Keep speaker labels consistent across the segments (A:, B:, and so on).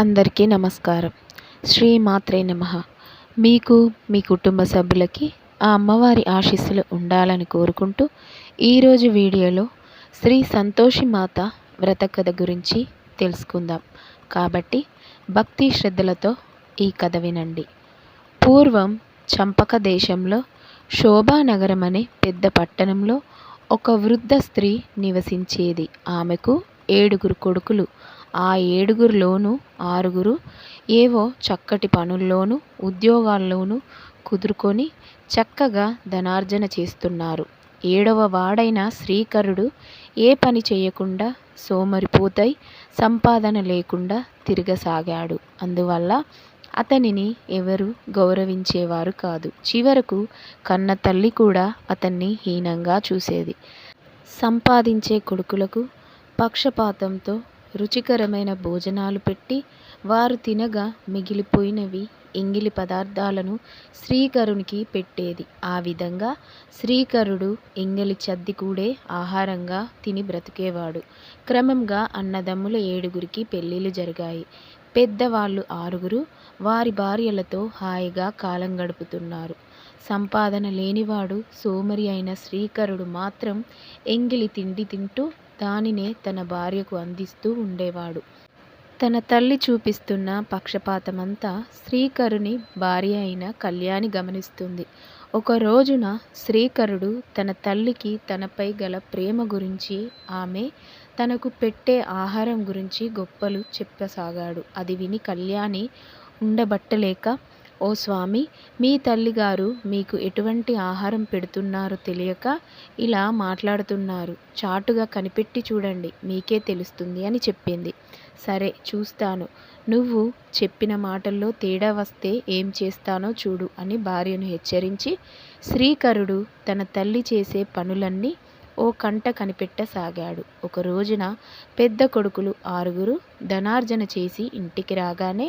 A: అందరికీ నమస్కారం. శ్రీ మాత్రే నమ. మీకు మీ కుటుంబ సభ్యులకి ఆ అమ్మవారి ఆశీస్సులు ఉండాలని కోరుకుంటూ ఈరోజు వీడియోలో శ్రీ సంతోషి మాత వ్రత కథ గురించి తెలుసుకుందాం. కాబట్టి భక్తి శ్రద్ధలతో ఈ కథ వినండి. పూర్వం చంపక దేశంలో శోభానగరం అనే పెద్ద పట్టణంలో ఒక వృద్ధ స్త్రీ నివసించేది. ఆమెకు ఏడుగురు కొడుకులు. ఆ ఏడుగురిలోనూ ఆరుగురు ఏవో చక్కటి పనుల్లోనూ ఉద్యోగాల్లోనూ కుదురుకొని చక్కగా ధనార్జన చేస్తున్నారు. ఏడవ వాడైన శ్రీకరుడు ఏ పని చేయకుండా సోమరిపోతై సంపాదన లేకుండా తిరగసాగాడు. అందువల్ల అతనిని ఎవరు గౌరవించేవారు కాదు. చివరకు కన్న తల్లి కూడా అతన్ని హీనంగా చూసేది. సంపాదించే కొడుకులకు పక్షపాతంతో రుచికరమైన భోజనాలు పెట్టి వారు తినగా మిగిలిపోయినవి ఎంగిలి పదార్థాలను శ్రీకరునికి పెట్టేది. ఆ విధంగా శ్రీకరుడు ఎంగిలి చద్ది కూడే ఆహారంగా తిని బ్రతికేవాడు. క్రమంగా అన్నదమ్ముల ఏడుగురికి పెళ్ళిళ్ళు జరిగాయి. పెద్దవాళ్ళు ఆరుగురు వారి భార్యలతో హాయిగా కాలం గడుపుతున్నారు. సంపాదన లేనివాడు సోమరి అయిన శ్రీకరుడు మాత్రం ఎంగిలి తిండి తింటూ దానినే తన భార్యకు అందిస్తూ ఉండేవాడు. తన తల్లి చూపిస్తున్న పక్షపాతమంతా శ్రీకరుని భార్య అయిన కళ్యాణి గమనిస్తుంది. ఒక రోజున శ్రీకరుడు తన తల్లికి తనపై గల ప్రేమ గురించి ఆమె తనకు పెట్టే ఆహారం గురించి గొప్పలు చెప్పసాగాడు. అది విని కళ్యాణి ఉండబట్టలేక ఓ స్వామి మీ తల్లిగారు మీకు ఎటువంటి ఆహారం పెడుతున్నారో తెలియక ఇలా మాట్లాడుతున్నారు. చాటుగా కనిపెట్టి చూడండి మీకే తెలుస్తుంది అని చెప్పింది. సరే చూస్తాను. నువ్వు చెప్పిన మాటల్లో తేడా వస్తే ఏం చేస్తానో చూడు అని భార్యను హెచ్చరించి శ్రీకరుడు తన తల్లి చేసే పనులన్నీ ఓ కంట కనిపెట్టసాగాడు. ఒక రోజున పెద్ద కొడుకులు ఆరుగురు ధనార్జన చేసి ఇంటికి రాగానే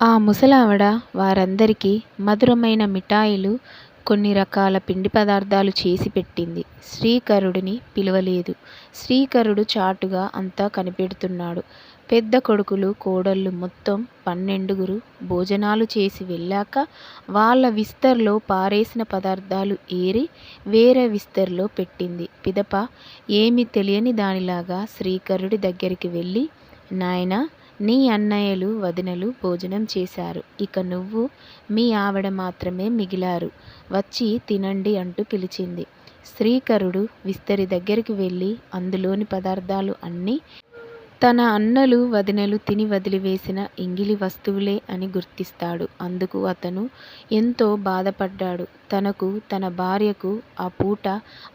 A: ఆ ముసలావిడ వారందరికీ మధురమైన మిఠాయిలు కొన్ని రకాల పిండి పదార్థాలు చేసి పెట్టింది. శ్రీకరుడిని పిలవలేదు. శ్రీకరుడు చాటుగా అంతా కనిపెడుతున్నాడు. పెద్ద కొడుకులు కోడళ్ళు మొత్తం పన్నెండుగురు భోజనాలు చేసి వెళ్ళాక వాళ్ళ విస్తర్లో పారేసిన పదార్థాలు ఏరి వేరే విస్తర్లో పెట్టింది. పిదప ఏమి తెలియని దానిలాగా శ్రీకరుడి దగ్గరికి వెళ్ళి నాయనా నీ అన్నయ్యలు వదినలు భోజనం చేశారు. ఇక నువ్వు మీ ఆవిడ మాత్రమే మిగిలారు. వచ్చి తినండి అంటూ పిలిచింది. శ్రీకరుడు విస్తరి దగ్గరికి వెళ్ళి అందులోని పదార్థాలు అన్నీ తన అన్నలు వదినలు తిని వదిలివేసిన ఎంగిలి వస్తువులే అని గుర్తిస్తాడు. అందుకు అతను ఎంతో బాధపడ్డాడు. తనకు తన భార్యకు ఆ పూట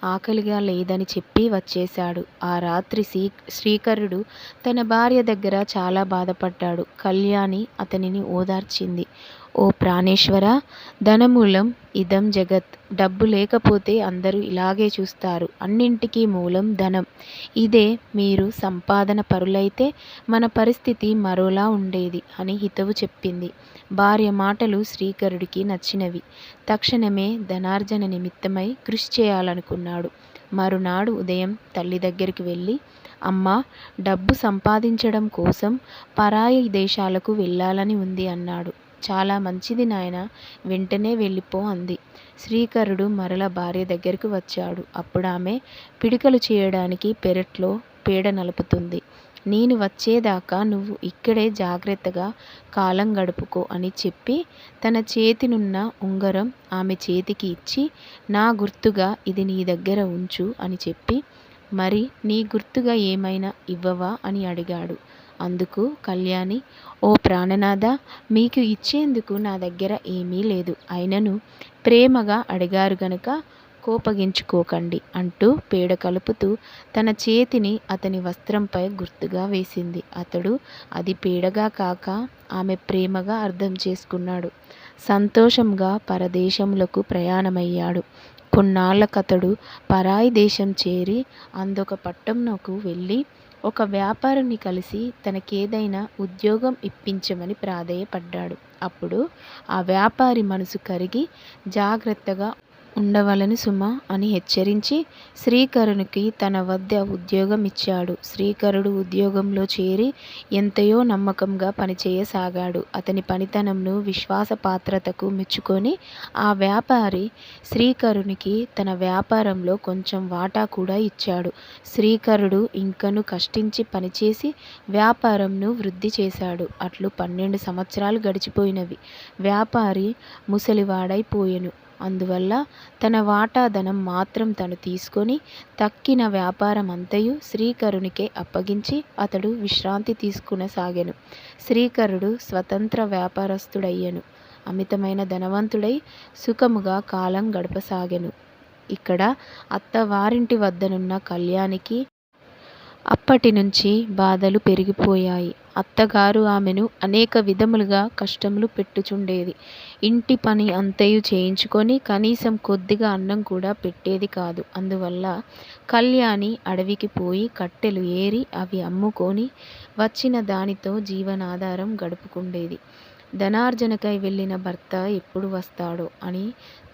A: ఆకలిగా లేదని చెప్పి వచ్చేశాడు. ఆ రాత్రి శ్రీ శ్రీకరుడు తన భార్య దగ్గర చాలా బాధపడ్డాడు. కళ్యాణి అతనిని ఓదార్చింది. ఓ ప్రాణేశ్వర ధనమూలం ఇదం జగత్. డబ్బు లేకపోతే అందరూ ఇలాగే చూస్తారు. అన్నింటికీ మూలం ధనం. ఇదే మీరు సంపాదన పరులైతే మన పరిస్థితి మరోలా ఉండేది అని హితవు చెప్పింది. భార్య మాటలు శ్రీకరుడికి నచ్చినవి. తక్షణమే ధనార్జన నిమిత్తమై కృషి చేయాలనుకున్నాడు. మరునాడు ఉదయం తల్లి దగ్గరికి వెళ్ళి అమ్మ డబ్బు సంపాదించడం కోసం పరాయి దేశాలకు వెళ్ళాలని ఉంది అన్నాడు. చాలా మంచిది నాయన. వెంటనే వెళ్ళిపో అంది. శ్రీకరుడు మరల భార్య దగ్గరికి వచ్చాడు. అప్పుడు ఆమె పిడికలు చేయడానికి పెరట్లో పీడ నలుపుతుంది. నేను వచ్చేదాకా నువ్వు ఇక్కడే జాగ్రత్తగా కాలం గడుపుకో అని చెప్పి తన చేతినున్న ఉంగరం ఆమె చేతికి ఇచ్చి నా గుర్తుగా ఇది నీ దగ్గర ఉంచు అని చెప్పి మరి నీ గుర్తుగా ఏమైనా ఇవ్వవా అని అడిగాడు. అందుకు కళ్యాణి ఓ ప్రాణనాథ మీకు ఇచ్చేందుకు నా దగ్గర ఏమీ లేదు. అయినను ప్రేమగా అడిగారు గనుక కోపగించుకోకండి అంటూ పేడ కలుపుతూ తన చేతిని అతని వస్త్రంపై గుర్తుగా వేసింది. అతడు అది పేడగా కాక ఆమె ప్రేమగా అర్థం చేసుకున్నాడు. సంతోషంగా పరదేశములకు ప్రయాణమయ్యాడు. కొన్నాళ్ళకతడు పరాయి దేశం చేరి అందొక పట్టణంకు వెళ్ళి ఒక వ్యాపారిని కలిసి తనకేదైనా ఉద్యోగం ఇప్పించమని ప్రాధేయపడ్డాడు. అప్పుడు ఆ వ్యాపారి మనసు కరిగి జాగ్రత్తగా ఉండవలను సుమ అని హెచ్చరించి శ్రీకరునికి తన వద్ద ఉద్యోగం ఇచ్చాడు శ్రీకరుడు ఉద్యోగంలో చేరి ఎంతయో నమ్మకంగా పనిచేయసాగాడు. అతని పనితనంను విశ్వాసపాత్రతకు మెచ్చుకొని ఆ వ్యాపారి శ్రీకరునికి తన వ్యాపారంలో కొంచెం వాటా కూడా ఇచ్చాడు. శ్రీకరుడు ఇంకను కష్టించి పనిచేసి వ్యాపారంను వృద్ధి చేశాడు. అట్లు పన్నెండు సంవత్సరాలు గడిచిపోయినవి. వ్యాపారి ముసలివాడైపోయెను. అందువల్ల తన వాటా ధనం మాత్రం తను తీసుకొని తక్కిన వ్యాపారమంతయు శ్రీకరునికే అప్పగించి అతడు విశ్రాంతి తీసుకునసాగాను. శ్రీకరుడు స్వతంత్ర వ్యాపారస్తుడయ్యెను. అమితమైన ధనవంతుడై సుఖముగా కాలం గడపసాగెను. ఇక్కడ అత్తవారింటి వద్దనున్న కళ్యాణికి అప్పటి నుంచి బాధలు పెరిగిపోయాయి. అత్తగారు ఆమెను అనేక విధములుగా కష్టములు పెట్టుచుండేది. ఇంటి పని అంతయు చేయించుకొని కనీసం కొద్దిగా అన్నం కూడా పెట్టేది కాదు. అందువల్ల కళ్యాణి అడవికి పోయి కట్టెలు ఏరి అవి అమ్ముకొని వచ్చిన దానితో జీవనాధారం గడుపుకుండేది. ధనార్జనకై వెళ్ళిన భర్త ఎప్పుడు వస్తాడో అని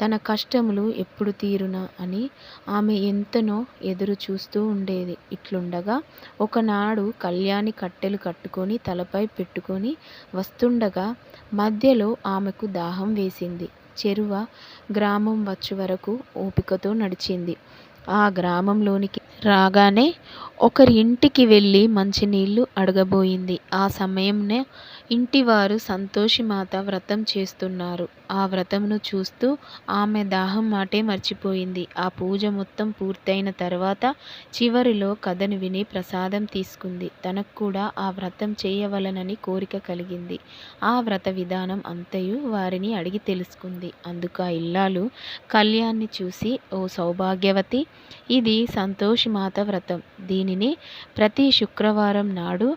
A: తన కష్టములు ఎప్పుడు తీరునా అని ఆమె ఎంతనో ఎదురు చూస్తూ ఉండేది. ఇట్లుండగా ఒకనాడు కళ్యాణి కట్టెలు కట్టుకొని తలపై పెట్టుకొని వస్తుండగా మధ్యలో ఆమెకు దాహం వేసింది. చెరువ గ్రామం వచ్చు వరకు ఓపికతో నడిచింది. ఆ గ్రామంలోనికి రాగానే ఒకరి ఇంటికి వెళ్ళి మంచినీళ్ళు అడగబోయింది. ఆ సమయంనే ఇంటివారు సంతోషిమాత వ్రతం చేస్తున్నారు. ఆ వ్రతమును చూస్తూ ఆమె దాహం మాటే మర్చిపోయింది. ఆ పూజ మొత్తం పూర్తయిన తర్వాత చివరిలో కథను విని ప్రసాదం తీసుకుంది. తనకు కూడా ఆ వ్రతం చేయవలనని కోరిక కలిగింది. ఆ వ్రత విధానం అంతయు వారిని అడిగి తెలుసుకుంది. అందుకు ఆ ఇల్లాలు కళ్యాణ్ని చూసి ఓ సౌభాగ్యవతి ఇది మాత వ్రతం దీనిని ప్రతి శుక్రవారం నాడు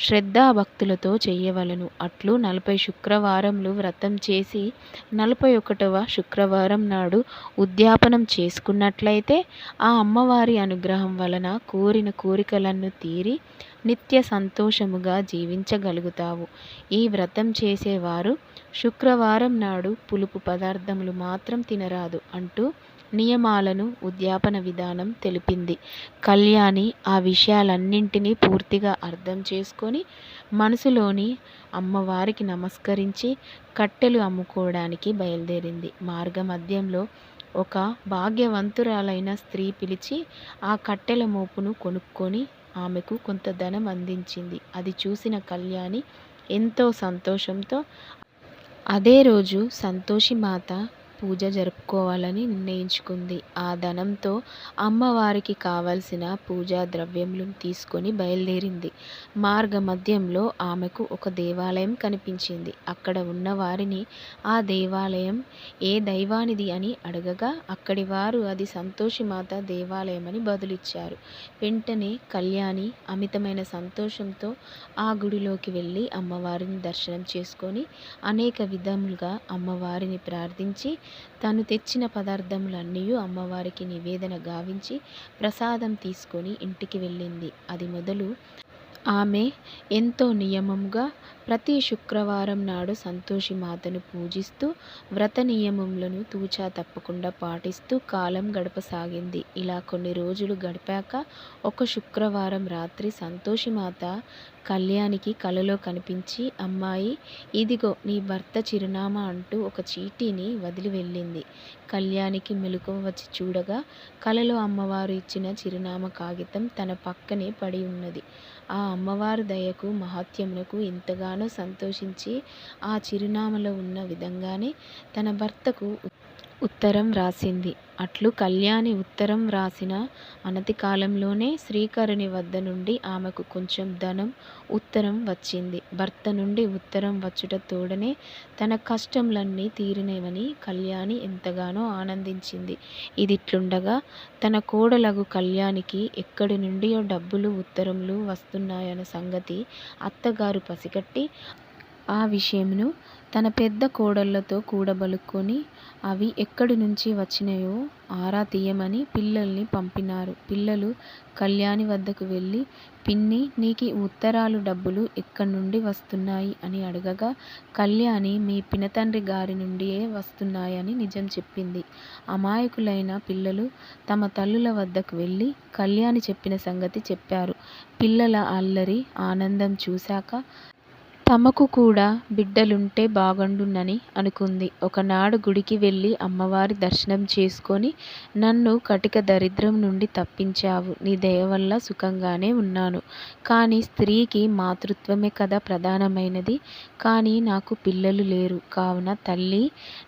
A: శ్రద్ధాభక్తులతో చేయవలను. అట్లు నలభై శుక్రవారములు వ్రతం చేసి నలభై ఒకటవ శుక్రవారం నాడు ఉద్యాపనం చేసుకున్నట్లయితే ఆ అమ్మవారి అనుగ్రహం వలన కోరిన కోరికలను తీరి నిత్య సంతోషముగా జీవించగలుగుతావు. ఈ వ్రతం చేసేవారు శుక్రవారం నాడు పులుపు పదార్థములు మాత్రం తినరాదు అంటూ నియమాలను ఉద్యాపన విధానం తెలిపింది. కళ్యాణి ఆ విషయాలన్నింటినీ పూర్తిగా అర్థం చేసుకొని మనసులోని అమ్మవారికి నమస్కరించి కట్టెలు అమ్ముకోవడానికి బయలుదేరింది. మార్గమధ్యంలో ఒక భాగ్యవంతురాలైన స్త్రీ పిలిచి ఆ కట్టెల మోపును కొనుక్కొని ఆమెకు కొంత ధనం అందించింది. అది చూసిన కళ్యాణి ఎంతో సంతోషంతో అదే రోజు సంతోషిమాత పూజ జరుపుకోవాలని నిర్ణయించుకుంది. ఆ ధనంతో అమ్మవారికి కావలసిన పూజా ద్రవ్యములు తీసుకొని బయలుదేరింది. మార్గ మధ్యంలో ఆమెకు ఒక దేవాలయం కనిపించింది. అక్కడ ఉన్న వారిని ఆ దేవాలయం ఏ దైవానిది అని అడగగా అక్కడి వారు అది సంతోషిమాత దేవాలయం అని బదులిచ్చారు. వెంటనే కళ్యాణి అమితమైన సంతోషంతో ఆ గుడిలోకి వెళ్ళి అమ్మవారిని దర్శనం చేసుకొని అనేక విధములుగా అమ్మవారిని ప్రార్థించి తను తెచ్చిన పదార్థములన్నీ అమ్మవారికి నివేదన గావించి ప్రసాదం తీసుకొని ఇంటికి వెళ్ళింది. అది మొదలు ఆమె ఎంతో నియమంగా ప్రతి శుక్రవారం నాడు సంతోషి మాతను పూజిస్తూ వ్రత నియమములను తూచా తప్పకుండా పాటిస్తూ కాలం గడపసాగింది. ఇలా కొన్ని రోజులు గడిపాక ఒక శుక్రవారం రాత్రి సంతోషి మాత కళ్యాణికి కలలో కనిపించి అమ్మాయి ఇదిగో నీ భర్త చిరునామా అంటూ ఒక చీటీని వదిలి వెళ్ళింది. కళ్యాణికి మెలకువ వచ్చి చూడగా కలలో అమ్మవారు ఇచ్చిన చిరునామా కాగితం తన పక్కనే పడి ఉన్నది. ఆ అమ్మవారి దయకు మహాత్యమునకు ఎంతగానో సంతోషించి ఆ చిరునామలో ఉన్న విధంగానే తన భర్తకు ఉత్తరం వ్రాసింది అట్లు కళ్యాణి ఉత్తరం వ్రాసిన అనతి కాలంలోనే శ్రీకరుని వద్ద నుండి ఆమెకు కొంచెం ధనం ఉత్తరం వచ్చింది. భర్త నుండి ఉత్తరం వచ్చుట తోడనే తన కష్టంలన్నీ తీరినవని కళ్యాణి ఎంతగానో ఆనందించింది. ఇదిట్లుండగా తన కోడలగు కళ్యాణికి ఎక్కడి నుండియో డబ్బులు ఉత్తరములు వస్తున్నాయన్న సంగతి అత్తగారు పసిగట్టి ఆ విషయంను తన పెద్ద కోడళ్ళతో కూడబలుక్కొని అవి ఎక్కడి నుంచి వచ్చినయో ఆరా తీయమని పిల్లల్ని పంపినారు. పిల్లలు కళ్యాణి వద్దకు వెళ్ళి పిన్నీ! నీకీ ఉత్తరాలు డబ్బులు ఎక్కడ్నుండి వస్తున్నాయి? అని అడగగా కళ్యాణి మీ పినతండ్రి గారి నుండియే వస్తున్నాయని నిజం చెప్పింది. అమాయకులైన పిల్లలు తమ తల్లుల వద్దకు వెళ్ళి కళ్యాణి చెప్పిన సంగతి చెప్పారు. పిల్లల అల్లరి, ఆనందం చూశాక తమకు కూడా బిడ్డలుంటే బాగుండునని అనుకుంది. ఒకనాడు గుడికి వెళ్ళి అమ్మవారి దర్శనం చేసుకొని నన్ను కటిక దరిద్రం నుండి తప్పించావు. నీ దయవల్ల సుఖంగానే ఉన్నాను. కానీ స్త్రీకి మాతృత్వమే కదా ప్రధానమైనది. కానీ నాకు పిల్లలు లేరు. కావున తల్లీ!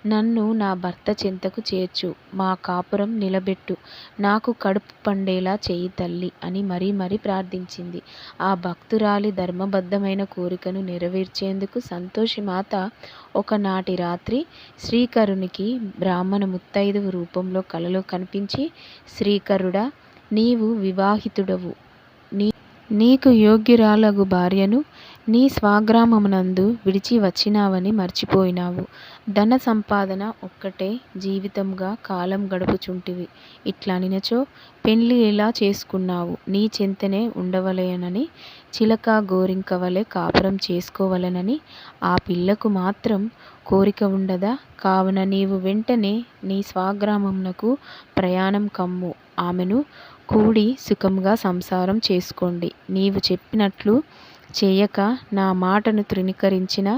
A: నన్ను నా భర్త చెంతకు చేర్చు. మా కాపురం నిలబెట్టు. నాకు కడుపు పండేలా చెయ్యి తల్లీ! అని మరీ మరీ ప్రార్థించింది. ఆ భక్తురాలి ధర్మబద్ధమైన కోరికను నెరవేర్చేందుకు సంతోషిమాత ఒకనాటి రాత్రి శ్రీకరునికి బ్రాహ్మణ ముత్తైదువు రూపంలో కలలో కనిపించి శ్రీకరుడా! నీవు వివాహితుడవు. నీ నీకు యోగ్యురాలగు భార్యను నీ స్వగ్రామమునందు విడిచి వచ్చినావని మర్చిపోయినావు ధన సంపాదన ఒక్కటే జీవితముగా కాలం గడుపుచుంటివి. ఇట్లా నినచో పెండ్లి ఎలా చేసుకున్నావు? నీ చింతనే ఉండవలేనని చిలక గోరింక వలె కాపురం చేసుకోవలెనని ఆ పిల్లకు మాత్రం కోరిక ఉండదా? కావున నీవు వెంటనే నీ స్వగ్రామమునకు ప్రయాణం కమ్ము. ఆమెను కూడి సుఖముగా సంసారం చేసుకోండి. నీవు చెప్పినట్లు చేయక నా మాటను తృణీకరించిన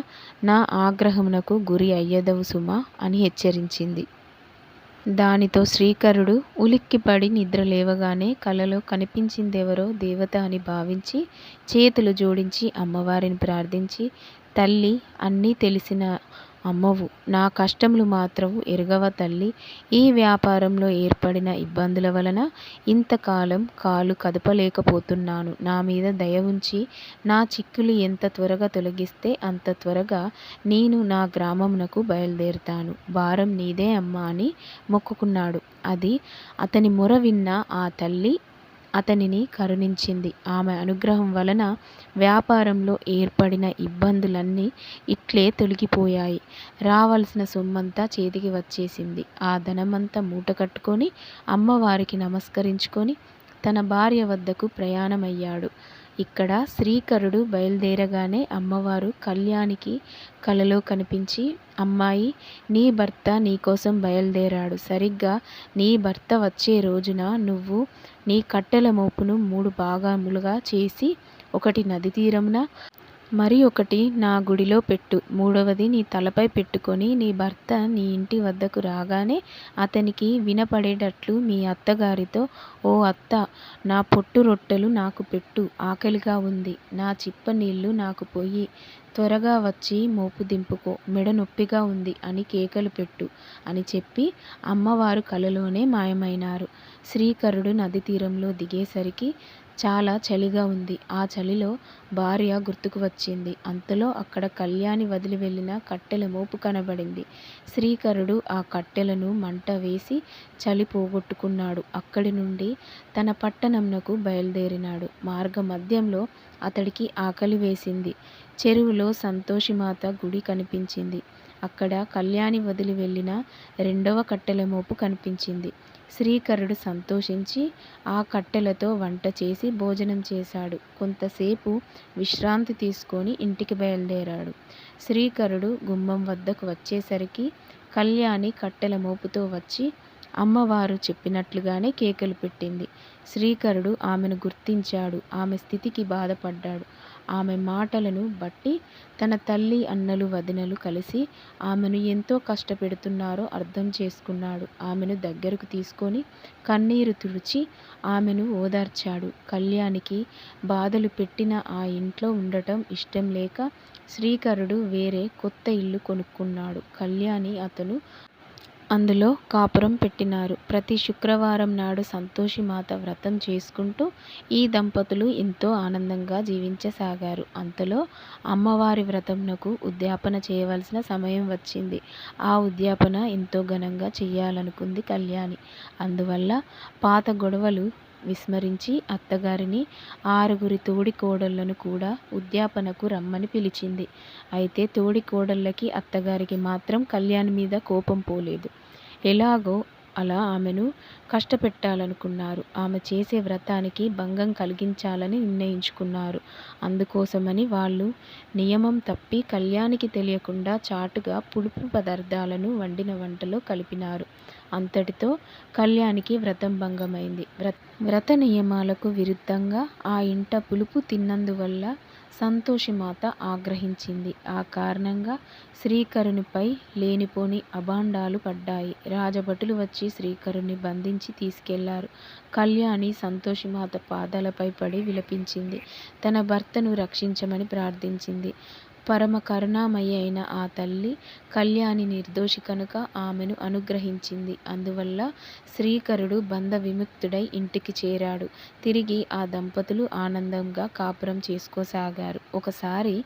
A: నా ఆగ్రహమునకు గురి అయ్యెదవు సుమా! అని హెచ్చరించింది. దానితో శ్రీకరుడు ఉలిక్కిపడి నిద్ర లేవగానే కలలో కనిపించిందెవరో దేవత అని భావించి చేతులు జోడించి అమ్మవారిని ప్రార్థించి తల్లి అన్నీ తెలిసిన అమ్మవు. నా కష్టములు మాత్రం ఎరుగవ తల్లి ఈ వ్యాపారంలో ఏర్పడిన ఇబ్బందుల వలన ఇంతకాలం కాలు కదపలేకపోతున్నాను. నామీద దయ ఉంచి నా చిక్కులు ఎంత త్వరగా తొలగిస్తే అంత త్వరగా నేను నా గ్రామమునకు బయలుదేరుతాను భారం నీదే అమ్మా! అని మొక్కుకున్నాడు. అది అతని మొర విన్న ఆ తల్లి అతనిని కరుణించింది. ఆమె అనుగ్రహం వలన వ్యాపారంలో ఏర్పడిన ఇబ్బందులన్నీ ఇట్లే తొలగిపోయాయి. రావలసిన సొమ్మంతా చేతికి వచ్చేసింది. ఆ ధనమంతా మూటకట్టుకొని అమ్మవారికి నమస్కరించుకొని తన భార్య వద్దకు ప్రయాణమయ్యాడు. ఇక్కడ శ్రీకరుడు బయలుదేరగానే అమ్మవారు కళ్యాణికి కలలో కనిపించి అమ్మాయి నీ భర్త నీకోసం బయలుదేరాడు. సరిగ్గా నీ భర్త వచ్చే రోజున నువ్వు నీ కట్టెల మోపును మూడు భాగములుగా చేసి ఒకటి నది తీరమున, మరి ఒకటి నా గుడిలో పెట్టు. మూడవది నీ తలపై పెట్టుకొని నీ భర్త నీ ఇంటి వద్దకు రాగానే అతనికి వినపడేటట్లు మీ అత్తగారితో ఓ అత్త నా పొట్టు రొట్టెలు నాకు పెట్టు. ఆకలిగా ఉంది. నా చిప్ప నీళ్ళు నాకు పోయి త్వరగా వచ్చి మోపు దింపుకో. మెడ నొప్పిగా ఉంది అని కేకలు పెట్టు అని చెప్పి అమ్మవారు కలలోనే మాయమైనారు. శ్రీకరుడు నది తీరంలో దిగేసరికి చాలా చలిగా ఉంది. ఆ చలిలో భార్య గుర్తుకు వచ్చింది. అంతలో అక్కడ కళ్యాణి వదిలి వెళ్ళిన కట్టెల మోపు కనబడింది. శ్రీకరుడు ఆ కట్టెలను మంట వేసి చలి పోగొట్టుకున్నాడు. అక్కడి నుండి తన పట్టణంనకు బయలుదేరినాడు. మార్గ మధ్యంలో అతడికి ఆకలి వేసింది. చెరువులో సంతోషిమాత గుడి కనిపించింది. అక్కడ కళ్యాణి వదిలి వెళ్ళిన రెండవ కట్టెల మోపు కనిపించింది. శ్రీకరుడు సంతోషించి ఆ కట్టెలతో వంట చేసి భోజనం చేశాడు. కొంతసేపు విశ్రాంతి తీసుకొని ఇంటికి బయలుదేరాడు. శ్రీకరుడు గుమ్మం వద్దకు వచ్చేసరికి కళ్యాణి కట్టెల మోపుతో వచ్చి అమ్మవారు చెప్పినట్లుగానే కేకలు పెట్టింది. శ్రీకరుడు ఆమెను గుర్తించాడు. ఆమె స్థితికి బాధపడ్డాడు. ఆమె మాటలను బట్టి తన తల్లి, అన్నలు, వదినలు కలిసి ఆమెను ఎంతో కష్టపెడుతున్నారో అర్థం చేసుకున్నాడు. ఆమెను దగ్గరకు తీసుకొని కన్నీరు తుడిచి ఆమెను ఓదార్చాడు. కళ్యాణికి బాధలు పెట్టిన ఆ ఇంట్లో ఉండటం ఇష్టం లేక శ్రీకరుడు వేరే కొత్త ఇల్లు కొనుక్కున్నాడు. కళ్యాణి, అతను అందులో కాపురం పెట్టినారు. ప్రతి శుక్రవారం నాడు సంతోషి మాత వ్రతం చేసుకుంటూ ఈ దంపతులు ఎంతో ఆనందంగా జీవించసాగారు. అంతలో అమ్మవారి వ్రతంనకు ఉద్యాపన చేయవలసిన సమయం వచ్చింది. ఆ ఉద్యాపన ఎంతో ఘనంగా చేయాలనుకుంది కళ్యాణి. అందువల్ల పాత గొడవలు విస్మరించి అత్తగారిని ఆరుగురి తోడి కోడళ్ళను కూడా ఉద్యాపనకు రమ్మని పిలిచింది. అయితే తోడి కోడళ్ళకి అత్తగారికి మాత్రం కళ్యాణ్ మీద కోపం పోలేదు. ఎలాగో అలా ఆమెను కష్టపెట్టాలనుకున్నారు. ఆమె చేసే వ్రతానికి భంగం కలిగించాలని నిర్ణయించుకున్నారు. అందుకోసమని వాళ్ళు నియమం తప్పి కళ్యాణికి తెలియకుండా చాటుగా పులుపు పదార్థాలను వండిన వంటలో కలిపినారు. అంతటితో కళ్యాణికి వ్రతం భంగమైంది. వ్రత నియమాలకు విరుద్ధంగా ఆ ఇంట పులుపు తిన్నందువల్ల సంతోషిమాత ఆగ్రహించింది. ఆ కారణంగా శ్రీకరునిపై లేనిపోని అభాండాలు పడ్డాయి. రాజభటులు వచ్చి శ్రీకరుణ్ణి బంధించి తీసుకెళ్ళారు. కళ్యాణి సంతోషిమాత పాదాలపై పడి విలపించింది. తన భర్తను రక్షించమని ప్రార్థించింది. పరమ కరుణామయి అయిన ఆ తల్లి కళ్యాణి నిర్దోషి కనుక ఆమెను అనుగ్రహించింది. అందువల్ల శ్రీకరుడు బంధ విముక్తుడై ఇంటికి చేరాడు. తిరిగి ఆ దంపతులు ఆనందంగా కాపురం చేసుకోసాగారు. ఒకసారి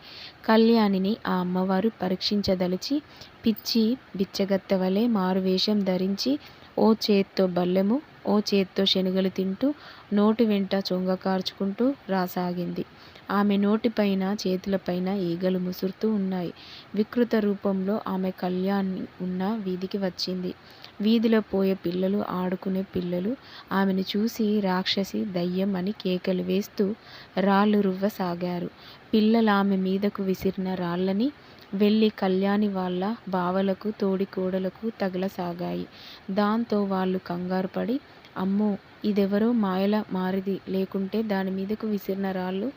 A: కళ్యాణిని ఆ అమ్మవారు పరీక్షించదలచి పిచ్చి బిచ్చగత్తెవలే మారువేషం ధరించి ఓ చేత్తో బల్లెము, ఓ చేత్తో శనగలు తింటూ నోటి వెంట చొంగ కార్చుకుంటూ రాసాగింది. ఆమె నోటిపైన, చేతులపైన ఈగలు ముసురుతూ ఉన్నాయి. వికృత రూపంలో ఆమె కళ్యాణ్ ఉన్న వీధికి వచ్చింది. వీధిలో పోయే పిల్లలు, ఆడుకునే పిల్లలు ఆమెను చూసి రాక్షసి, దయ్యం అని కేకలు వేస్తూ రాళ్ళు రువ్వసాగారు. పిల్లలామె మీదకు విసిరిన రాళ్ళని వెళ్ళి కళ్యాణి వాళ్ళ బావలకు, తోడికోడలకు తగలసాగాయి. దాంతో వాళ్ళు కంగారుపడి అమ్మో! ఇదెవరో మాయల మారిది లేకుంటే దాని మీదకు విసిరిన రాళ్ళు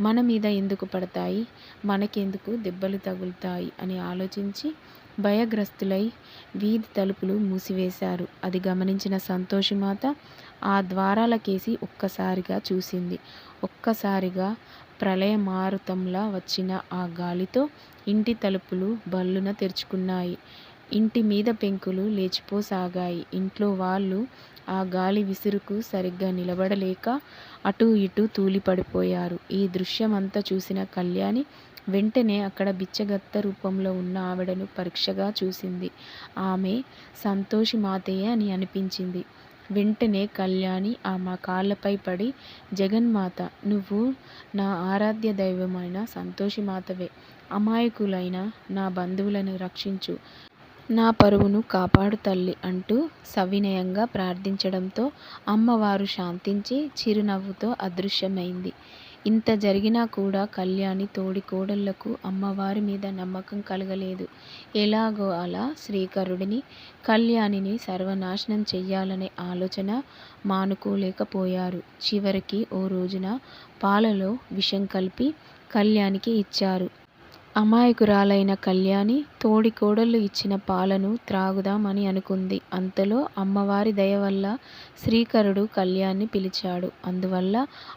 A: మన మీద ఎందుకు పడతాయి? మనకెందుకు దెబ్బలు తగులుతాయి? అని ఆలోచించి భయగ్రస్తులై వీధి తలుపులు మూసివేశారు. అది గమనించిన సంతోషిమాత ఆ ద్వారాలకేసి ఒక్కసారిగా చూసింది. ఒక్కసారిగా ప్రళయమారుతంలా వచ్చిన ఆ గాలితో ఇంటి తలుపులు బల్లున తెరుచుకున్నాయి. ఇంటి మీద పెంకులు లేచిపోసాగాయి. ఇంట్లో వాళ్ళు ఆ గాలి విసురుకు సరిగ్గా నిలబడలేక అటూ ఇటూ తూలిపడిపోయారు. ఈ దృశ్యమంతా చూసిన కళ్యాణి వెంటనే అక్కడ బిచ్చగత్తె రూపంలో ఉన్న ఆవిడను పరీక్షగా చూసింది. ఆమె సంతోషి మాతయ్య అని అనిపించింది. వెంటనే కళ్యాణి ఆమె కాళ్ళపై పడి జగన్మాత నువ్వు నా ఆరాధ్య దైవమైన సంతోషిమాతవే! అమాయకులైన నా బంధువులను రక్షించు. నా పరువును కాపాడు తల్లి అంటూ సవినయంగా ప్రార్థించడంతో అమ్మవారు శాంతించి చిరునవ్వుతో అదృశ్యమైంది. ఇంత జరిగినా కూడా కళ్యాణి తోడి కోడళ్ళకు అమ్మవారి మీద నమ్మకం కలగలేదు. ఎలాగో అలా శ్రీకరుడిని, కళ్యాణిని సర్వనాశనం చెయ్యాలనే ఆలోచన మానుకోలేకపోయారు. చివరికి ఓ రోజున పాలలో విషం కలిపి కళ్యాణికి ఇచ్చారు. అమాయకురాలైన కళ్యాణి తోడి కోడళ్ళు ఇచ్చిన పాలను త్రాగుదామని అనుకుంది. అంతలో అమ్మవారి దయవల్ల శ్రీకరుడు కళ్యాణ్ని పిలిచాడు. అందువల్ల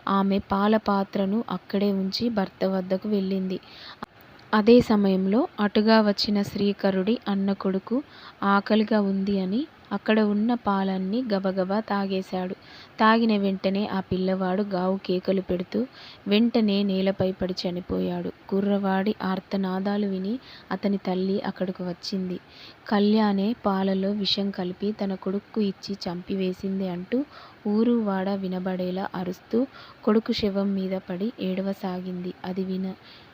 A: ఆమె పాలపాత్రను అక్కడే ఉంచి భర్త వద్దకు వెళ్ళింది. అదే సమయంలో అటుగా వచ్చిన శ్రీకరుడి అన్న కొడుకు ఆకలిగా ఉంది అని అక్కడ ఉన్న పాలన్నీ గబగబా తాగేశాడు. తాగిన వెంటనే ఆ పిల్లవాడు గావు కేకలు పెడుతూ వెంటనే నేలపై పడి చనిపోయాడు. కుర్రవాడి ఆర్తనాదాలు విని అతని తల్లి అక్కడకు వచ్చింది. కళ్యాణే పాలలో విషం కలిపి తన కొడుక్కు ఇచ్చి చంపివేసింది అంటూ ఊరు వాడ వినబడేలా అరుస్తూ కొడుకు శవం మీద పడి ఏడవసాగింది. అది విన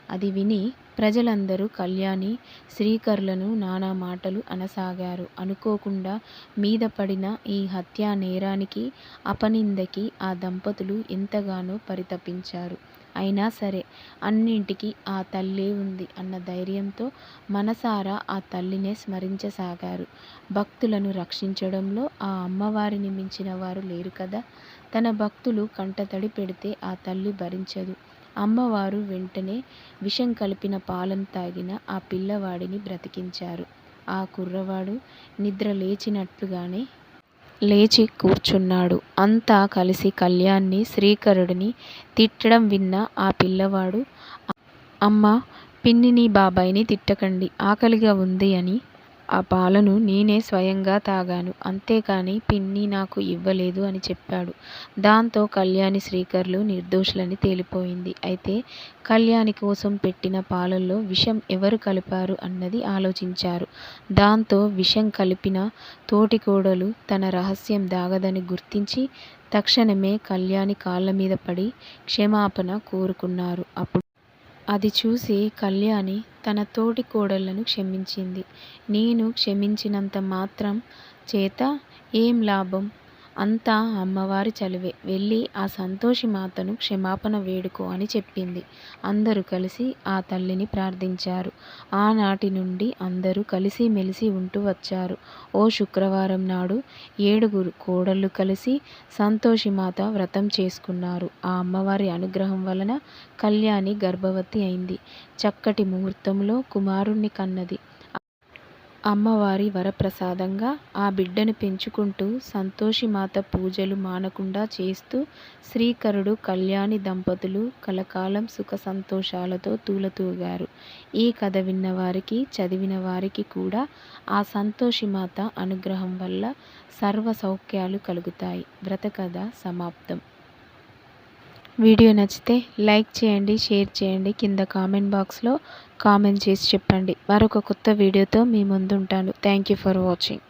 A: అది విని ప్రజలందరూ కళ్యాణి, శ్రీకరులను నానా మాటలు అనసాగారు. అనుకోకుండా మీద పడిన ఈ హత్యా నేరానికి అపనిందకి ఆ దంపతులు ఎంతగానో పరితపించారు. అయినా సరే అన్నింటికీ ఆ తల్లే ఉంది అన్న ధైర్యంతో మనసారా ఆ తల్లినే స్మరించసాగారు. భక్తులను రక్షించడంలో ఆ అమ్మవారిని మించిన వారు లేరు కదా! తన భక్తులు కంటతడి పెడితే ఆ తల్లి భరించదు. అమ్మవారు వెంటనే విషం కలిపిన పాలను తాగిన ఆ పిల్లవాడిని బ్రతికించారు. ఆ కుర్రవాడు నిద్ర లేచినట్లుగానే లేచి కూర్చున్నాడు. అంతా కలిసి కళ్యాణ్ని, శ్రీకరుడిని తిట్టడం విన్న ఆ పిల్లవాడు అమ్మ పిన్నిని, బాబాయిని తిట్టకండి. ఆకలిగా ఉంది అని ఆ పాలను నేనే స్వయంగా తాగాను. అంతేకాని పిన్ని నాకు ఇవ్వలేదు అని చెప్పాడు. దాంతో కళ్యాణి, శ్రీకరులు నిర్దోషులని తేలిపోయింది. అయితే కళ్యాణి కోసం పెట్టిన పాలల్లో విషం ఎవరు కలిపారు అన్నది ఆలోచించారు. దాంతో విషం కలిపిన తోటికోడలు తన రహస్యం దాగదని గుర్తించి తక్షణమే కళ్యాణి కాళ్ళ మీద పడి క్షమాపణ కోరుకున్నారు అప్పుడు అది చూసి కళ్యాణి తన తోటి కోడళ్ళను క్షమించింది. నేను క్షమించినంత మాత్రం చేత ఏం లాభం? అంతా అమ్మవారి చలువే. వెళ్ళి ఆ సంతోషి మాతను క్షమాపణ వేడుకో అని చెప్పింది. అందరూ కలిసి ఆ తల్లిని ప్రార్థించారు. ఆనాటి నుండి అందరూ కలిసి మెలిసి ఉంటూ వచ్చారు. ఓ శుక్రవారం నాడు ఏడుగురు కోడళ్ళు కలిసి సంతోషి మాత వ్రతం చేసుకున్నారు. ఆ అమ్మవారి అనుగ్రహం వలన కళ్యాణి గర్భవతి అయింది. చక్కటి ముహూర్తంలో కుమారుణ్ణి కన్నది. అమ్మవారి వరప్రసాదంగా ఆ బిడ్డను పెంచుకుంటూ సంతోషిమాత పూజలు మానకుండా చేస్తూ శ్రీకరుడు కళ్యాణి దంపతులు కలకాలం సుఖ సంతోషాలతో తూలతూగారు. ఈ కథ విన్నవారికి చదివిన వారికి కూడా ఆ సంతోషిమాత అనుగ్రహం వల్ల సర్వ సౌఖ్యాలు కలుగుతాయి. వ్రతకథ సమాప్తం. వీడియో నచ్చితే లైక్ చేయండి షేర్ చేయండి. కింద కామెంట్ బాక్స్లో కామెంట్ చేసి చెప్పండి. మరొక కొత్త వీడియోతో మీ ముందుంటాను. Thank you for watching.